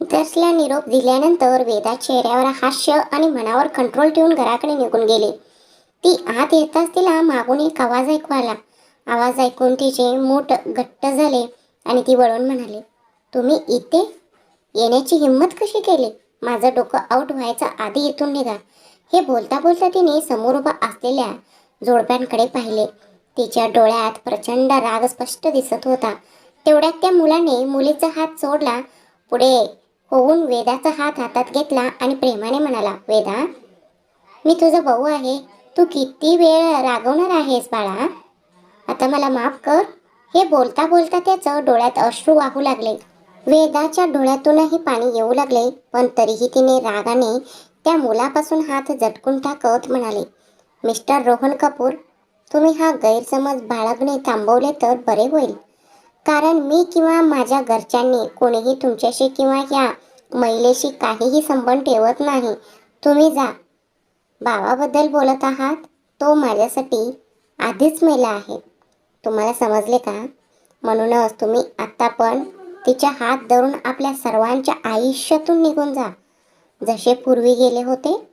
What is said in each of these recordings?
दर्शला निरोप दिल्यानंतर वेदा चेहऱ्यावर हास्य आणि मनावर कंट्रोल ठेवून घराकडे निघून गेली. ती आत येताच तिला मागून एक आवाज ऐकू आला. आवाज ऐकून तिचे मूठ घट्ट झाले आणि ती वळून म्हणाली तुम्ही इथे? येण्याची हिंमत कशी केली? माझं डोकं आऊट व्हायचं आधी इथून निघा. हे बोलता बोलता तिने समोर उभा असलेल्या जोडप्यांकडे पाहिले. तिच्या डोळ्यात प्रचंड राग स्पष्ट दिसत होता. तेवढ्यात त्या मुलाने मुलीचा हात सोडला. पुढे होऊन वेदाचा हात हातात घेतला आणि प्रेमाने म्हणाला वेदा मी तुझा भाऊ आहे. तू किती वेळ रागवणार आहेस बाळा? आता मला माफ कर. हे बोलता बोलता त्याचं डोळ्यात अश्रू वाहू लागले. वेदाच्या डोळ्यातूनही पाणी येऊ लागले पण तरीही तिने रागाने त्या मुलापासून हात झटकून टाकत म्हणाले मिस्टर रोहन कपूर तुम्ही हा गैरसमज बाळगणे थांबवले तर बरे होईल. कारण मी किंवा माझ्या घरच्यांनी कोणीही तुमच्याशी किंवा या महिलेशी काहीही संबंध ठेवत नाही. तुम्ही जा. बाबाबद्दल बोलत आहात तो माझ्यासाठी आधीच मेला आहे. तुम्हाला समजले का? म्हणूनच तुम्ही आत्ता पण तिच्या हात धरून आपल्या सर्वांच्या आयुष्यातून निघून जा. जसे पूर्वी गेले होते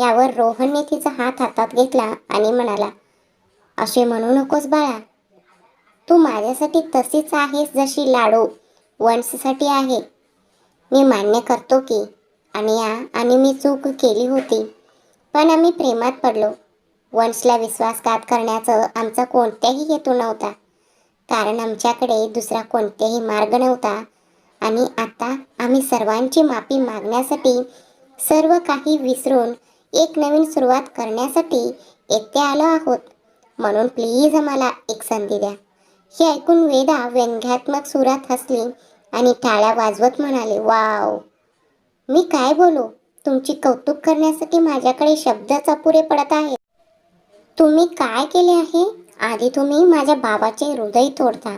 यावर रोहनने तिचा हात हातात घेतला आणि म्हणाला असे म्हणू नकोस बाळा. तू माझ्यासाठी तशीच आहेस जशी लाडू वंशसाठी आहे. मी मान्य करतो की आणि या आणि मी चूक केली होती. पण आम्ही प्रेमात पडलो. वंशला विश्वासघात करण्याचं आमचा कोणताही हेतू नव्हता. कारण आमच्याकडे दुसरा कोणताही मार्ग नव्हता. आणि आता आम्ही सर्वांची माफी मागण्यासाठी सर्व काही विसरून एक नवीन सुरुवात करण्यासाठी एकटे आलो आहोत. म्हणून प्लीज आम्हाला एक संधी द्या. हे ऐकून वेदा व्यंग्यात्मक सुरात हसली आणि टाळ्या वाजवत म्हणाले वाव! मी काय बोलू? तुमची कौतुक करण्यासाठी माझ्याकडे शब्दच अपुरे पडत आहे. तुम्ही काय केले आहे? आधी तुम्ही माझ्या बाबाचे हृदय तोडता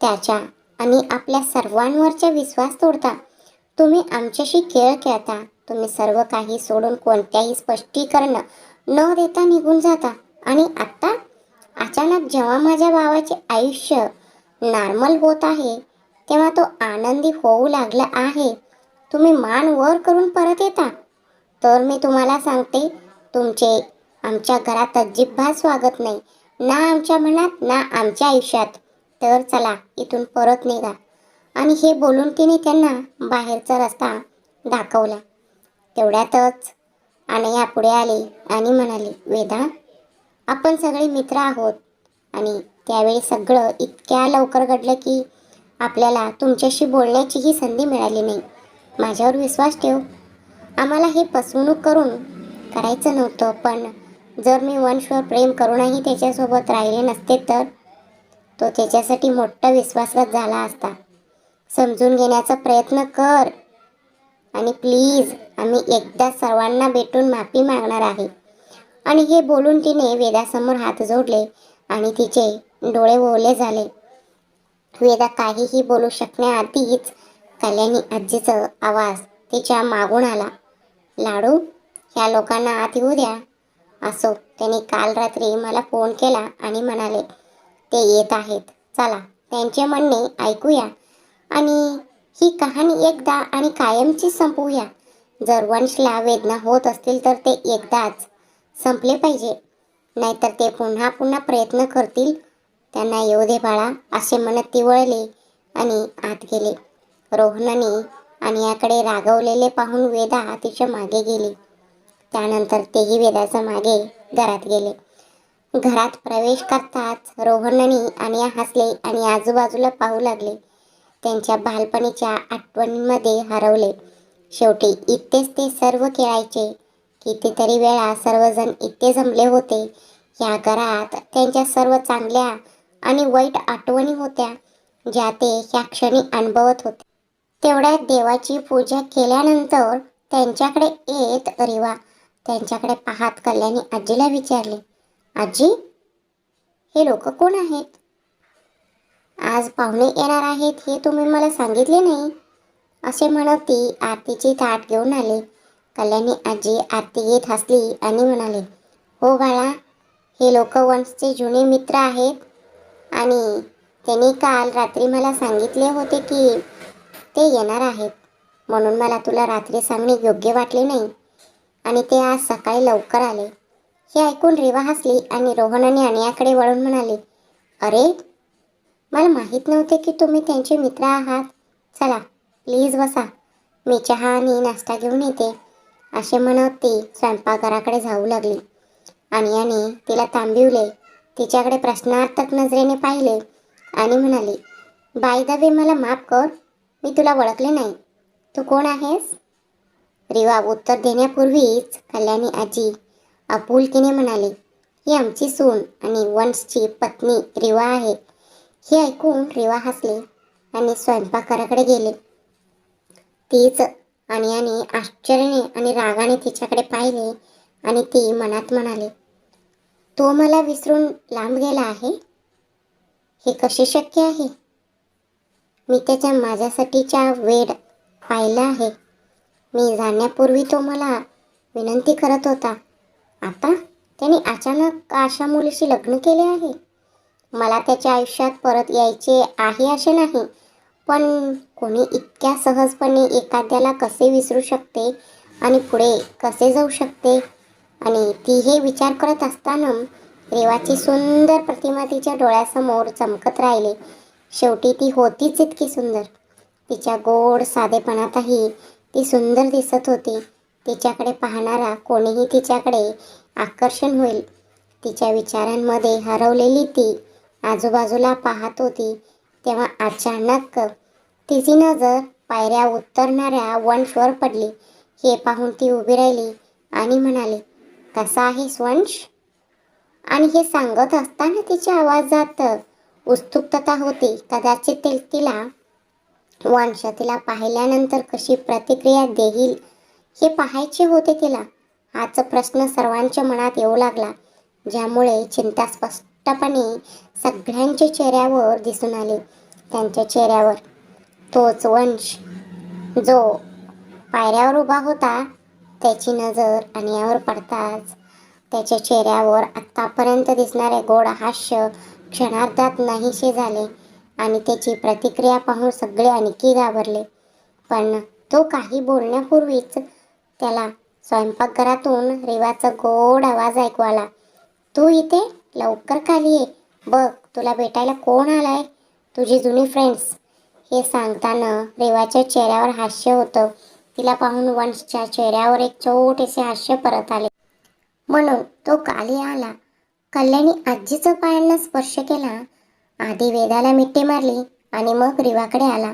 त्याच्या आणि आपल्या सर्वांवरचा विश्वास तोडता. तुम्ही आमच्याशी खेळ खेळता तुम्ही सर्व काही सोडून कोणत्याही स्पष्टीकरण न देता निघून जाता. आणि आत्ता अचानक जेव्हा माझ्या भावाचे आयुष्य नॉर्मल होत आहे तेव्हा तो आनंदी होऊ लागला आहे. तुम्ही मान वर करून परत येता. तर मी तुम्हाला सांगते तुमचे आमच्या घरात अजिबात स्वागत नाही. ना आमच्या मनात ना आमच्या आयुष्यात. तर चला इथून परत निघा. आणि हे बोलून तिने त्यांना बाहेरचा रस्ता दाखवला. तेवढ्यातच अनया पुढे आली आणि म्हणाली वेदा आपण सगळे मित्र आहोत. आणि त्यावेळी सगळं इतक्या लवकर घडलं की आपल्याला तुमच्याशी बोलण्याचीही संधी मिळाली नाही. माझ्यावर विश्वास ठेव. आम्हाला हे फसवणूक करून करायचं नव्हतं पण जर मी वंशवर प्रेम करूनही त्याच्यासोबत राहिले नसते तर तो त्याच्यासाठी मोठा विश्वासघात झाला असता. समजून घेण्याचा प्रयत्न कर. आणि प्लीज आम्ही एकदा सर्वांना भेटून माफी मागणार आहे. आणि हे बोलून तिने वेदासमोर हात जोडले आणि तिचे डोळे ओले झाले. वेदा काहीही बोलू शकण्याआधीच कल्याणी आजीचा आवाज तिच्या मागून आला. लाडू ह्या लोकांना आत येऊ द्या. असो त्यांनी काल रात्री मला फोन केला आणि म्हणाले ते येत आहेत. चला त्यांचे म्हणणे ऐकूया. आणि ही कहाणी एकदा आणि कायमची संपवूया. जर वंशला वेदना होत असतील तर ते एकदाच संपले पाहिजे. नाहीतर ते पुन्हा पुन्हा प्रयत्न करतील. त्यांना येऊ दे बाळा असे म्हणत ती वळले आणि आत गेले. रोहनाने आणि याकडे रागवलेले पाहून वेदा तिच्यामागे गेली. त्यानंतर तेही वेदाच्या मागे घरात गेले. घरात प्रवेश करताच रोहननी आणि हसले आणि आजूबाजूला पाहू लागले. त्यांच्या बालपणीच्या आठवणींमध्ये हरवले. शेवटी इथेच ते सर्व खेळायचे. कितीतरी वेळा सर्वजण इथे जमले होते. या घरात त्यांच्या सर्व चांगल्या आणि वाईट आठवणी होत्या ज्या ते ह्या क्षणी अनुभवत होते. तेवढ्या देवाची पूजा केल्यानंतर त्यांच्याकडे येत रिवा त्यांच्याकडे पाहत कल्याणी आजीला विचारले आजी हे लोक कोण आहेत? आज पाहुणे येणार आहेत हे तुम्ही मला सांगितले नाही. असे म्हणत ती आरतीची ताट घेऊन आले. कल्याणी आजी आरती घेत हसली आणि म्हणाले हो बाळा हे लोक वंशचे जुने मित्र आहेत आणि त्यांनी काल रात्री मला सांगितले होते की ते येणार आहेत. म्हणून मला तुला रात्री सांगणे योग्य वाटले नाही. आणि ते आज सकाळी लवकर आले. हे ऐकून रेवा हसली आणि रोहन आणि अनियाकडे वळून म्हणाले अरे मला माहीत नव्हते की तुम्ही त्यांचे मित्र आहात. चला प्लीज बसा. मी चहा आणि नाश्ता घेऊन येते. असे म्हणत ती स्वयंपाकघराकडे जाऊ लागली. आणि याने तिला थांबिवले. तिच्याकडे प्रश्नार्थक नजरेने पाहिले आणि म्हणाली बाय द वे मला माफ कर. मी तुला ओळखले नाही. तू कोण आहेस? रिवा उत्तर देण्यापूर्वीच कल्याणी आजी आपुलकीने म्हणाली ही आमची सून आणि वंशची पत्नी रिवा आहे. हे ऐकून रिवा हसले आणि स्वयंपाकघराकडे गेले. तीच आणि याने आश्चर्याने आणि रागाने तिच्याकडे पाहिले आणि ती मनात म्हणाले तो मला विसरून लांब गेला आहे? हे कसे शक्य आहे? मी त्याच्या माझ्यासाठीच्या वेड पाहिला आहे. मी जाण्यापूर्वी तो मला विनंती करत होता. आता त्याने अचानक अशा मुलीशी लग्न केले आहे. मला त्याच्या आयुष्यात परत यायचे आहे असे नाही पण कोणी इतक्या सहजपणे एखाद्याला कसे विसरू शकते आणि पुढे कसे जाऊ शकते? आणि ती हे विचार करत असताना रेवाची सुंदर प्रतिमा तिच्या डोळ्यासमोर चमकत राहिली. शेवटी ती होतीच इतकी सुंदर. तिच्या गोड साधेपणातही ती सुंदर दिसत होती. तिच्याकडे पाहणारा कोणीही तिच्याकडे आकर्षण होईल. तिच्या विचारांमध्ये हरवलेली ती आजूबाजूला पाहत होती तेव्हा अचानक तिची नजर पायऱ्या उतरणाऱ्या वंशवर पडली. हे पाहून ती उभी राहिली आणि म्हणाली कसा आहेस वंश? आणि हे सांगत असताना तिच्या आवाजात उत्सुकता होती. कदाचित ते तिला वंश तिला पाहिल्यानंतर कशी प्रतिक्रिया देईल हे पाहायचे होते तिला. हाच प्रश्न सर्वांच्या मनात येऊ लागला ज्यामुळे चिंता स्पष्टपणे सगळ्यांच्या चेहऱ्यावर दिसून आली. त्यांच्या चेहऱ्यावर तोच वंश जो पायऱ्यावर उभा होता त्याची नजर अनियावर पडताच त्याच्या चेहऱ्यावर आत्तापर्यंत दिसणारे गोड हास्य क्षणार्धात नाहीसे झाले आणि त्याची प्रतिक्रिया पाहून सगळे आणखी घाबरले. पण तो काही बोलण्यापूर्वीच त्याला स्वयंपाकघरातून रेवाचा गोड आवाज ऐकू आला. तू इथे? लवकर खाली ये. बघ तुला भेटायला कोण आलाय? तुझी जुनी फ्रेंड्स हे सांगताना रेवाच्या चेहऱ्यावर हास्य होतं. तिला पाहून वंशच्या चेहऱ्यावर एक छोटेसे हास्य परत आले. म्हणून तो काली आला. कल्याणी आजीचं पायांना स्पर्श केला. आधी वेदाला मिठी मारली आणि मग रिवाकडे आला.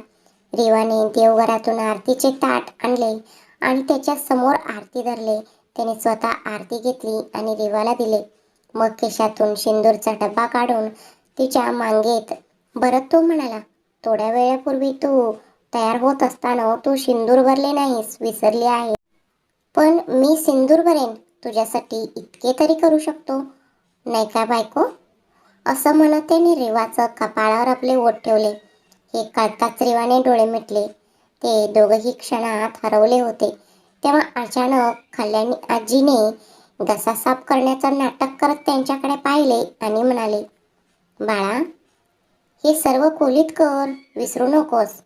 रिवाने देवघरातून आरतीचे ताट आणले आणि त्याच्यासमोर आरती धरले. त्याने स्वतः आरती घेतली आणि रिवाला दिले. मग केशातून शिंदूरचा डब्बा काढून तिच्या मांगेत भरत तो म्हणाला थोड्या वेळापूर्वी तू तयार होत असताना तू सिंदूर भरले नाहीस विसरली आहे. पण मी सिंदूर भरेन तुझ्यासाठी इतके तरी करू शकतो. नाही का बायको? असं म्हणत त्याने रेवाचं कपाळावर आपले ओठ ठेवले. हे कळताच रेवाने डोळे मिटले. ते दोघंही क्षणात हरवले होते. तेव्हा अचानक खाल्ल्याने आजीने घसा साफ करण्याचं नाटक करत त्यांच्याकडे पाहिले आणि म्हणाले बाळा हे सर्व खोलीत कर विसरू नकोस.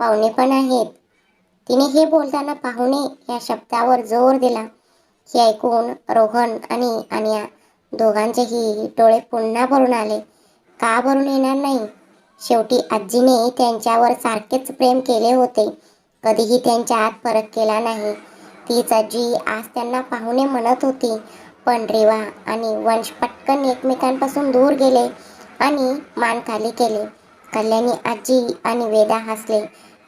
पाहुणे पण आहेत. तिने हे बोलताना पाहुणे या शब्दावर जोर दिला हे ऐकून रोहन आणि अनिया दोघांचेही डोळे पुन्हा भरून आले. का भरून येणार नाही? शेवटी आजीने त्यांच्यावर सारखेच प्रेम केले होते. कधीही त्यांच्या आत फरक केला नाही. तीच आजी आज त्यांना पाहुणे म्हणत होती. पण रेवा आणि वंश पटकन एकमेकांपासून दूर गेले. आणि मान खाली केले. कल्याणी आजी आणि वेदा हसले.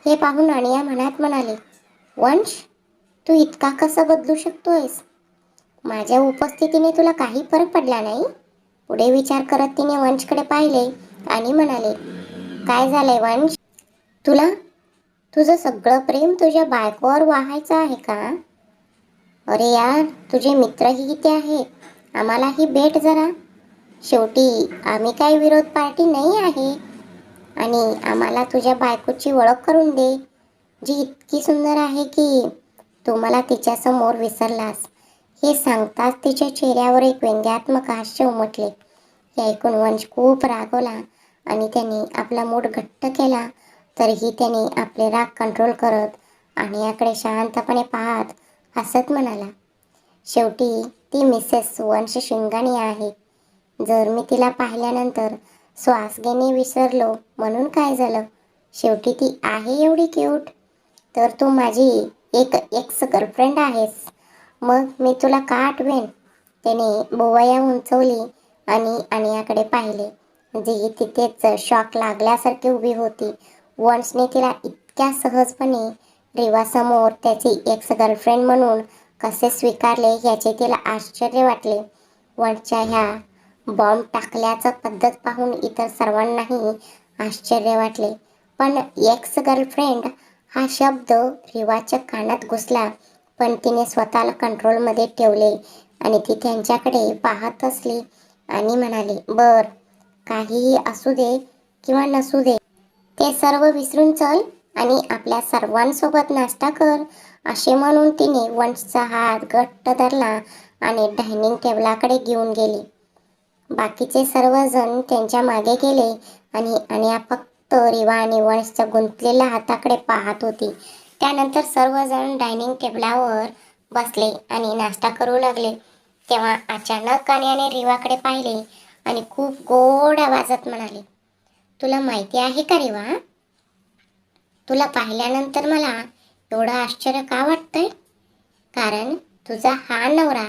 हे पाहून अनिया मनात म्हणाले वंश तू इतका कसा बदलू शकतोयस? माझ्या उपस्थितीने तुला काही फरक पडला नाही? पुढे विचार करत तिने वंशकडे पाहिले आणि म्हणाले काय झालंय वंश? तुला तुझं सगळं प्रेम तुझ्या बायकोवर वाहायचं आहे का? अरे यार तुझे मित्रही इथे आहेत. आम्हालाही भेट जरा. शेवटी आम्ही काही विरोध पार्टी नाही आहे. आणि आम्हाला तुझ्या बायकोची ओळख करून दे. जी इतकी सुंदर आहे की तू मला तिच्यासमोर विसरलास. हे सांगताच तिच्या चेहऱ्यावर एक व्यंग्यात्मक हास्य उमटले. हे ऐकून वंश खूप रागवला आणि त्याने आपला मूड घट्ट केला. तरीही त्याने आपले राग कंट्रोल करत आणि याकडे शांतपणे पाहत हसत म्हणाला शेवटी ती मिसेस वंश शिंगाणी आहे. जर मी तिला पाहिल्यानंतर श्वास घेणे विसरलो म्हणून काय झालं? शेवटी ती आहे एवढी क्यूट तर तू माझी एक एक्स गर्लफ्रेंड आहेस. मग मी तुला का आठवेन? त्याने बोवया उंचवली आणि अनियाकडे पाहिले जी तिथेच शॉक लागल्यासारखी उभी होती. वन्सने तिला इतक्या सहजपणे रिवासमोर त्याची एक्स गर्लफ्रेंड म्हणून कसे स्वीकारले याचे तिला आश्चर्य वाटले. वन्सच्या ह्या बॉम्ब टाकल्याचं पद्धत पाहून इतर सर्वांनाही आश्चर्य वाटले. पण एक्स गर्लफ्रेंड हा शब्द रिवाच्या कानात घुसला पण तिने स्वतःला कंट्रोलमध्ये ठेवले आणि ती त्यांच्याकडे पाहत असली आणि म्हणाली बर काहीही असू दे किंवा नसू दे ते सर्व विसरून चल आणि आपल्या सर्वांसोबत नाश्ता कर असे म्हणून तिने वंशचा हात घट्ट धरला आणि डायनिंग टेबलाकडे घेऊन गेली. बाकीचे सर्वजण त्यांच्या मागे गेले आणि आणि फक्त रिवा आणि वंशच्या गुंतलेल्या हाताकडे पाहत होती. त्यानंतर सर्वजण डायनिंग टेबलावर बसले आणि नाश्ता करू लागले. तेव्हा अचानक कान्याने रिवाकडे पाहिले आणि खूप गोड आवाजात म्हणाले तुला माहिती आहे का रिवा? तुला पाहिल्यानंतर मला एवढं आश्चर्य का वाटतंय? कारण तुझा हा नवरा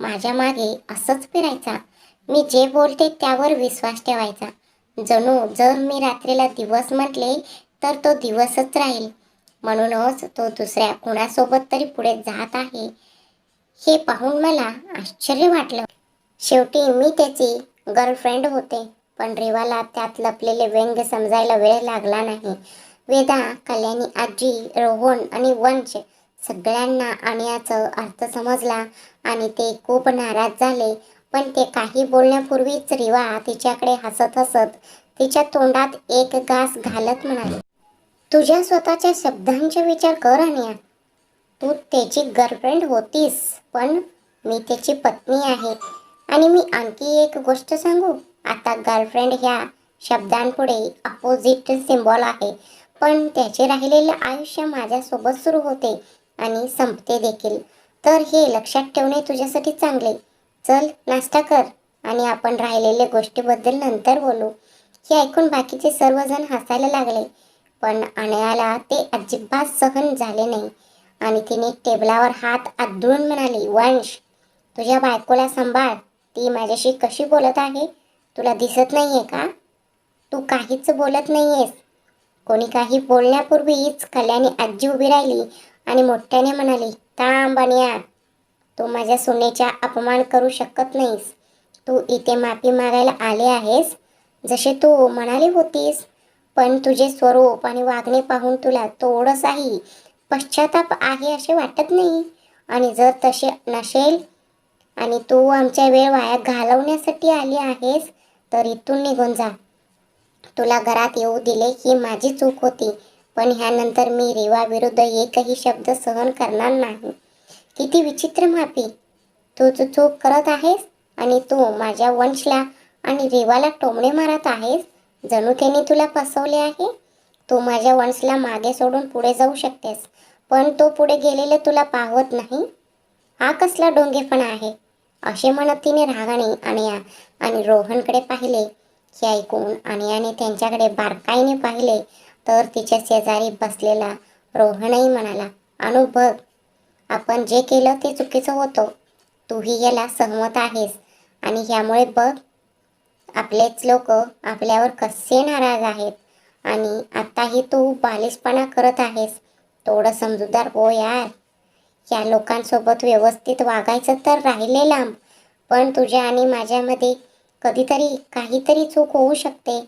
माझ्या मागे असंच फिरायचा मी जे बोलते त्यावर विश्वास ठेवायचा. जणू जर मी रात्रीला दिवस म्हटले तर तो दिवसच राहील. म्हणूनच तो दुसऱ्या कुणासोबत तरी पुढे जात आहे. हे पाहून मला आश्चर्य वाटलं. शेवटी मी त्याची गर्लफ्रेंड होते पण रेवाला त्यात लपलेले व्यंग समजायला वेळ लागला नाही. वेदा कल्याणी आजी रोहन आणि वंश सगळ्यांना आणण्याचं अर्थ समजला आणि ते खूप नाराज झाले. पण ते काही बोलण्यापूर्वीच रिवा तिच्याकडे हसत हसत तिच्या तोंडात एक घास घालत म्हणाली तुझ्या स्वतःच्या शब्दांचे विचार कर अनिया. तू त्याची गर्लफ्रेंड होतीस पण मी त्याची पत्नी आहे. आणि मी आणखी एक गोष्ट सांगू. आता गर्लफ्रेंड ह्या शब्दांपुढे अपोजिट सिम्बॉल आहे. पण त्याचे राहिलेले आयुष्य माझ्यासोबत सुरू होते आणि संपते देखील. तर हे लक्षात ठेवणे तुझ्यासाठी चांगले. चल नाश्ता कर. आणि आपण राहिलेल्या गोष्टीबद्दल नंतर बोलू. हे ऐकून बाकीचे सर्वजण हसायला लागले. पण अनयाला ते अजिबात सहन झाले नाही. आणि तिने टेबलावर हात आदळून म्हणाली वंश तुझ्या बायकोला सांभाळ. ती माझ्याशी कशी बोलत आहे? तुला दिसत नाही आहे का? तू काहीच बोलत नाही आहेस कोणी काही बोलण्यापूर्वीच कल्याणी आजी उभी राहिली आणि मोठ्याने म्हणाली थांब या तू माझ्या सुनेचा अपमान करू शकत नाहीस. तू इथे माफी मागायला आले आहेस जसे तू म्हणाली होतीस. पण तुझे स्वरूप आणि वागणे पाहून तुला थोडंसाही पश्चाताप आहे असे वाटत नाही. आणि जर तसे नसेल आणि तू आमच्या वेळ वाया घालवण्यासाठी आली आहेस तर इथून निघून जा. तुला घरात येऊ दिले ही माझी चूक होती पण ह्यानंतर मी रेवा विरुद्ध एकही शब्द सहन करणार नाही. किती विचित्र माफी तू तू चूक करत आहेस आणि तू माझ्या वंशला आणि रेवाला टोमणे मारत आहेस जणू त्याने तुला फसवले आहे? तू माझ्या वंशला मागे सोडून पुढे जाऊ शकतेस पण तो पुढे गेलेले तुला पाहत नाही? हा कसला डोंगेपणा आहे? असे म्हणत तिने रागाने आणिया आणि रोहनकडे पाहिले. हे ऐकून आणियाने त्यांच्याकडे बारकाईने पाहिले. तर तिच्या शेजारी बसलेला रोहनही म्हणाला अनुभव आपण जे केलं ते चुकीचं होतं. तूही याला सहमत आहेस. आणि ह्यामुळे बघ आपलेच लोक आपल्यावर कसे नाराज आहेत. आणि आत्ताही तू बालिशपणा करत आहेस. थोडं समजूदार हो यार. या लोकांसोबत व्यवस्थित वागायचं तर राहिले लांब. पण तुझ्या आणि माझ्यामध्ये कधीतरी काहीतरी चूक होऊ शकते.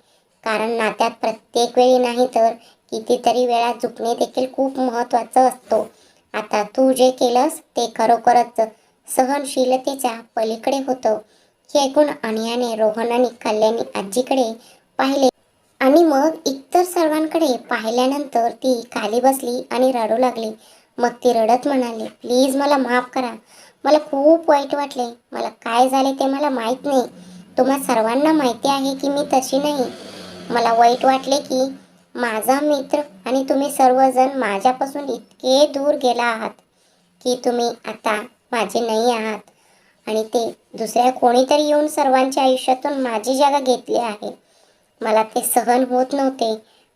कारण नात्यात प्रत्येक वेळी नाही तर कितीतरी वेळा चुकणे देखील खूप महत्त्वाचं असतो. आता तू जे केलंस ते खरोखरच सहनशीलतेच्या पलीकडे होतं. हे ऐकून अनियाने रोहन आणि कल्याणी आजीकडे पाहिले आणि मग इतर सर्वांकडे पाहिल्यानंतर ती खाली बसली आणि रडू लागली. मग ती रडत म्हणाली प्लीज मला माफ करा. मला खूप वाईट वाटले. मला काय झाले ते मला माहीत नाही. तुम्हा सर्वांना माहिती आहे की मी तशी नाही. मला वाईट वाटले की माझा मित्र आणि तुम्ही सर्वजण माझ्यापासून इतके दूर गेला आहात की तुम्ही आता माझे नाही आहात. आणि ते दुसऱ्या कोणीतरी येऊन सर्वांच्या आयुष्यातून माझी जागा घेतली आहे. मला ते सहन होत नव्हते.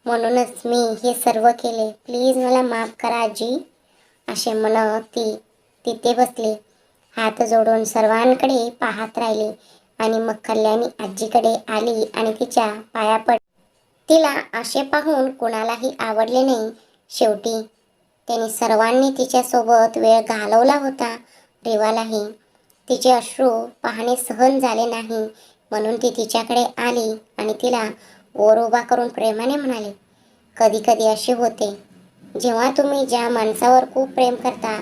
म्हणूनच मी हे सर्व केले. प्लीज मला माफ करा आजी. असे म्हणत ती तिथे बसली. हात जोडून सर्वांकडे पाहत राहिली. आणि मग कल्याणी आजीकडे आली आणि तिच्या पाया पड तिला असे पाहून कुणालाही आवडले नाही. शेवटी त्याने सर्वांनी तिच्यासोबत वेळ घालवला होता रिवालाही. तिचे अश्रू पाहणे सहन झाले नाही म्हणून ती तिच्याकडे आली आणि तिला ओर उभा करून प्रेमाने म्हणाले कधी कधी असे होते. जेव्हा तुम्ही ज्या माणसावर खूप प्रेम करता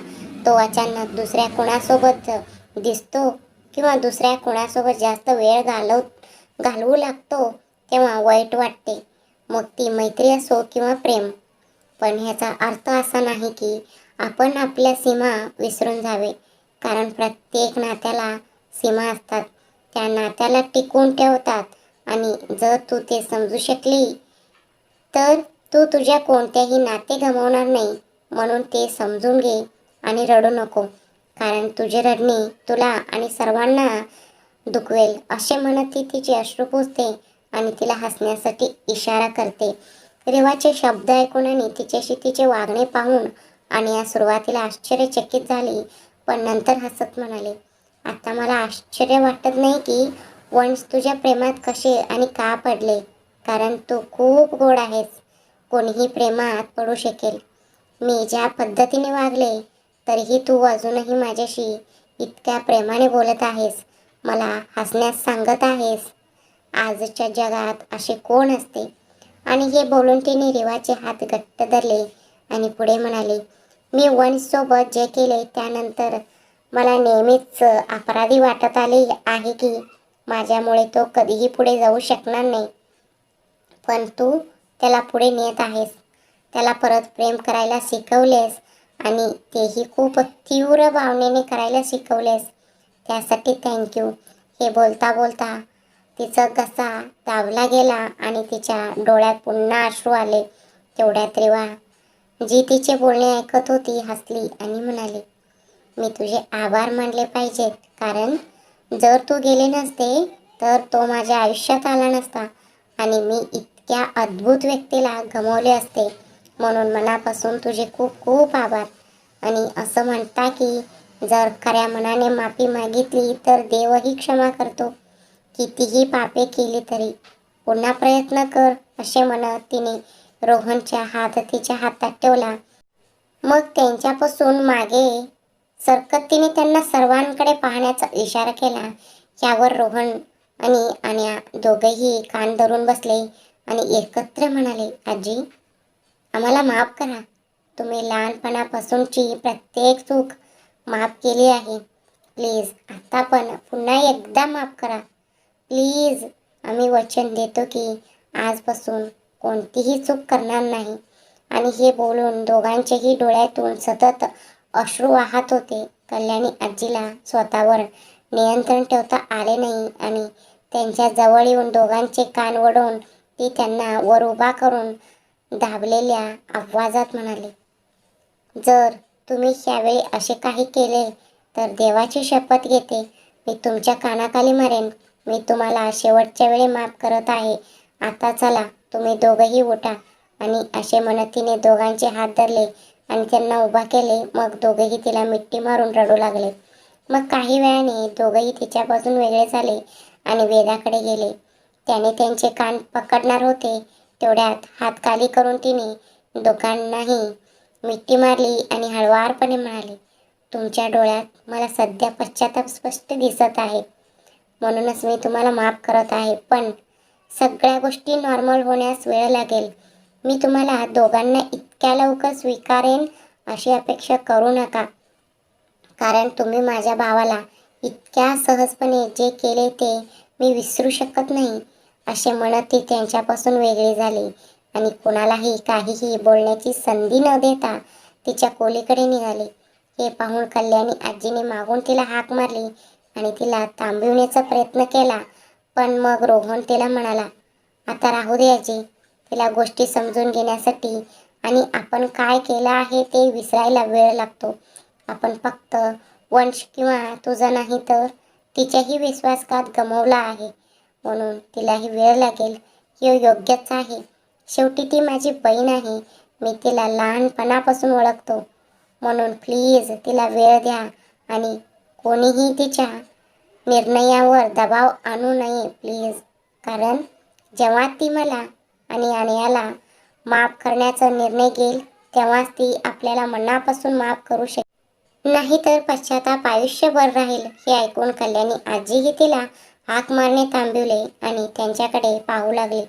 तो अचानक दुसऱ्या कोणासोबत दिसतो किंवा दुसऱ्या कोणासोबत जास्त वेळ घालव घालवू लागतो तेव्हा वाईट वाटते. मग ती मैत्री असो किंवा प्रेम. पण ह्याचा अर्थ असा नाही की आपण आपल्या सीमा विसरून जावे. कारण प्रत्येक नात्याला सीमा असतात. त्या नात्याला टिकून ठेवतात. आणि जर तू ते समजू शकली तर तू तुझ्या कोणत्याही नाते गमावणार नाही. म्हणून ते समजून घे आणि रडू नको. कारण तुझे रडणे तुला आणि सर्वांना दुखवेल असे म्हणत ती तिचे अश्रू पुसते. आणि तिला हसण्यासाठी इशारा करते. रेवाचे शब्द ऐकून आणि तिच्याशी तिचे वागणे पाहून आणि या सुरुवातीला आश्चर्यचकित झाली पण नंतर हसत म्हणाले आता मला आश्चर्य वाटत नाही की वंश तुझ्या प्रेमात कसे आणि का पडले कारण तू खूप गोड आहेस. कोणीही प्रेमात पडू शकेल. मी ज्या पद्धतीने वागले तरीही तू अजूनही माझ्याशी इतक्या प्रेमाने बोलत आहेस. मला हसण्यास सांगत आहेस. आजच्या जगात असे कोण असते? आणि हे बोलून तिने रिवाचे हात घट्ट धरले आणि पुढे म्हणाले मी वंशसोबत जे केले त्यानंतर मला नेहमीच अपराधी वाटत आले आहे की माझ्यामुळे तो कधीही पुढे जाऊ शकणार नाही. पण तू त्याला पुढे नेत आहेस. त्याला परत प्रेम करायला शिकवलेस आणि तेही खूप तीव्र भावनेने करायला शिकवलेस. त्यासाठी थँक्यू हे बोलता बोलता तिचा घसा दाबला गेला आणि तिच्या डोळ्यात पुन्हा अश्रू आले तेवढ्यात रेवा जी तिचे बोलणे ऐकत होती हसली आणि म्हणाली मी तुझे आभार मानले पाहिजेत कारण जर तू गेले नसते तर तो माझ्या आयुष्यात आला नसता आणि मी इतक्या अद्भुत व्यक्तीला गमवले असते. म्हणून मनापासून तुझे खूप खूप आभार. आणि असं म्हणता की जर खऱ्या मनाने माफी मागितली तर देवही क्षमा करतो. कितीही पापे केली तरी पुन्हा प्रयत्न कर असे म्हणत तिने रोहनच्या हात तिच्या हातात ठेवला. मग त्यांच्यापासून मागे सरकत तिने त्यांना सर्वांकडे पाहण्याचा इशारा केला. यावर रोहन आणि आण्या दोघेही कान धरून बसले आणि एकत्र म्हणाले आजी आम्हाला माफ करा. तुम्ही लहानपणापासूनची प्रत्येक चूक माफ केली आहे. प्लीज आता पण पुन्हा एकदा माफ करा. प्लीज. आम्ही वचन देतो की आजपासून कोणतीही चूक करणार नाही. आणि हे बोलून दोघांच्याही डोळ्यातून सतत अश्रू वाहत होते. कल्याणी आजीला स्वतःवर नियंत्रण ठेवता आले नाही आणि त्यांच्या जवळ येऊन दोघांचे कान वडवून ती त्यांना वर उभा करून दाबलेल्या आवाजात म्हणाले जर तुम्ही ह्यावेळी असे काही केले तर देवाची शपथ घेते. मी तुमच्या कानाखाली मारेन. मी तुम्हाला शेवटच्या वेळी माफ करत आहे. आता चला तुम्ही दोघंही उठा. आणि असे म्हणत तिने दोघांचे हात धरले आणि त्यांना उभा केले मग दोघंही तिला मिट्टी मारून रडू लागले. मग काही वेळाने दोघंही तिच्यापासून वेगळे झाले आणि वेदाकडे गेले. त्याने त्यांचे कान पकडणार होते. तेवढ्यात हात खाली करून तिने दोघांनाही मिट्टी मारली आणि हळवारपणे म्हणाली तुमच्या डोळ्यात मला सध्या पश्चाताप स्पष्ट दिसत आहे. म्हणूनच मी तुम्हाला माफ करत आहे पण सगळ्या गोष्टी नॉर्मल होण्यास वेळ लागेल. मी तुम्हाला दोघांना इतक्या लवकर स्वीकारेन अशी अपेक्षा करू नका. कारण तुम्ही माझ्या भावाला इतक्या सहजपणे जे केले ते मी विसरू शकत नाही असे म्हणत ती त्यांच्यापासून वेगळी झाली. आणि कोणालाही काहीही बोलण्याची संधी न देता तिच्या कोलीकडे निघाली. हे पाहून कल्याणी आजीने मागून तिला हाक मारली. आणि तिला थांबविण्याचा प्रयत्न केला. पण मग रोहन तिला म्हणाला आता राहू दे तिला गोष्टी समजून घेण्यासाठी आणि आपण काय केलं आहे ते विसरायला वेळ लागतो. आपण फक्त वंश किंवा तुझा नाही तर तिच्याही विश्वासघात गमवला आहे. म्हणून तिलाही वेळ लागेल. हे योग्यच आहे. शेवटी ती माझी बहीण आहे. मी तिला लहानपणापासून ओळखतो. म्हणून प्लीज तिला वेळ द्या आणि कोणीही तिच्या निर्णयावर दबाव आणू नये प्लीज कारण जेव्हा ती मला आणि अनयाला माफ करण्याचा निर्णय घेईल तेव्हाच ती आपल्याला मनापासून माफ करू शकेल. नाहीतर पश्चाताप आयुष्यभर राहील हे ऐकून कल्याणी आजीही तिला हाक मारणे थांबविले आणि त्यांच्याकडे पाहू लागले.